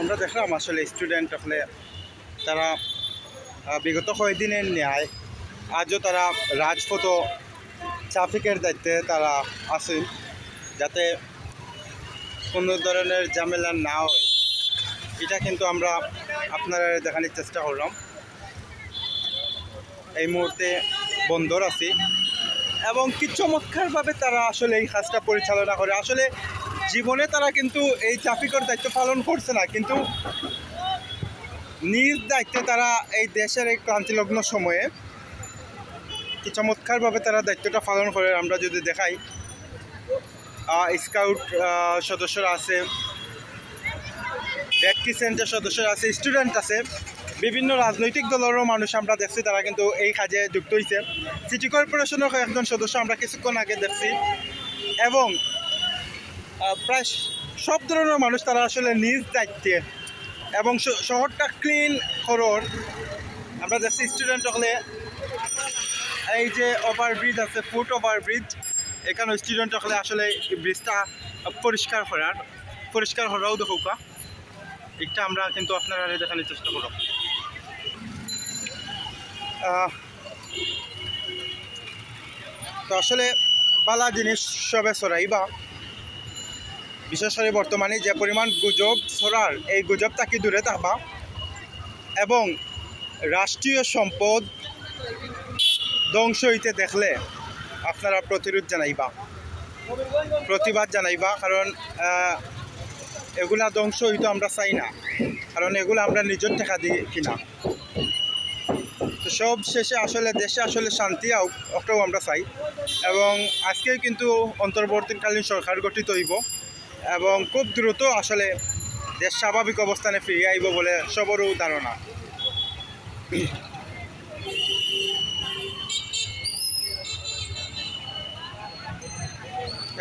আমরা দেখলাম আসলে স্টুডেন্ট আসলে তারা বিগত কয়েকদিনের ন্যায় আজও তারা রাজপথ ট্রাফিকের দায়িত্বে তারা আছেন যাতে কোনো ধরনের ঝামেলা না হয়। এটা কিন্তু আমরা আপনারা দেখানোর চেষ্টা করলাম। এই মুহূর্তে বন্দর আছি এবং কি চমৎকারভাবে তারা আসলে এই কাজটা পরিচালনা করে। আসলে জীবনে তারা কিন্তু এই ট্রাফিকের দায়িত্ব পালন করছে না, কিন্তু নিজ দায়িত্বে তারা এই দেশের এই ক্রান্তিলগ্ন সময়ে কি চমৎকারভাবে তারা দায়িত্বটা পালন করে। আমরা যদি দেখাই স্কাউট সদস্যরা আছে রেড ক্রিসেন্টের সদস্যরা আছে, স্টুডেন্ট আছে, বিভিন্ন রাজনৈতিক দলেরও মানুষ আমরা দেখছি, তারা কিন্তু এই কাজে যুক্ত হয়েছে সিটি কর্পোরেশনের একজন সদস্য আমরা কিছুক্ষণ আগে দেখছি। এবং প্রায় সব ধরনের মানুষ তারা আসলে নিজ দায়িত্বে এবং শহরটা ক্লিন করোর আমরা দেখছি স্টুডেন্ট হলে এই যে ওভারব্রিজ আছে ফুট ওভারব্রিজ এখানে স্টুডেন্ট হলে আসলে ব্রিজটা পরিষ্কার করার পরিষ্কার করাও দেখুকা এটা আমরা কিন্তু আপনারা দেখানোর চেষ্টা করব। তো আসলে বালা জিনিস সবে ছড়াইবা বিশেষ করে বর্তমানে যে পরিমাণ গুজব ছড়ার এই গুজব তাকে দূরে থাকবা এবং রাষ্ট্রীয় সম্পদ ধ্বংস হইতে দেখলে আপনারা প্রতিরোধ জানাইবা। প্রতিবাদ জানাইবা, কারণ এগুলা ধ্বংস হইতো আমরা চাই না, কারণ এগুলো আমরা নিজের টাকা দিই কিনা। সব শেষে আসলে দেশে আসলে শান্তি ওটাও আমরা চাই। এবং আজকেই কিন্তু অন্তর্বর্তীকালীন সরকার গঠিত হইব। এবং খুব দ্রুত আসলে দেশ স্বাভাবিক অবস্থানে ফিরে আইব বলে সবরও ধারণা।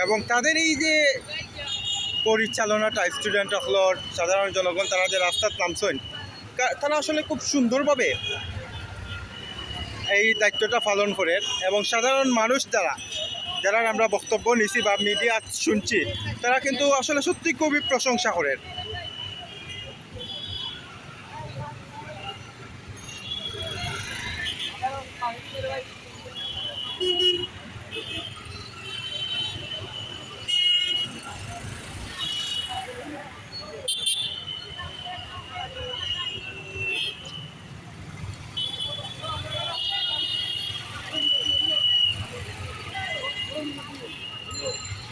এবং তাদের এই যে পরিচালনাটা স্টুডেন্ট হলর সাধারণ জনগণ, তারা যে রাস্তার নামছেন তারা আসলে খুব সুন্দরভাবে এই দায়িত্বটা পালন করে এবং সাধারণ মানুষ যারা যারা আমরা বক্তব্য নিছি বা মিডিয়া শুনছি তারা কিন্তু আসলে সত্যি খুবই প্রশংসা করেন।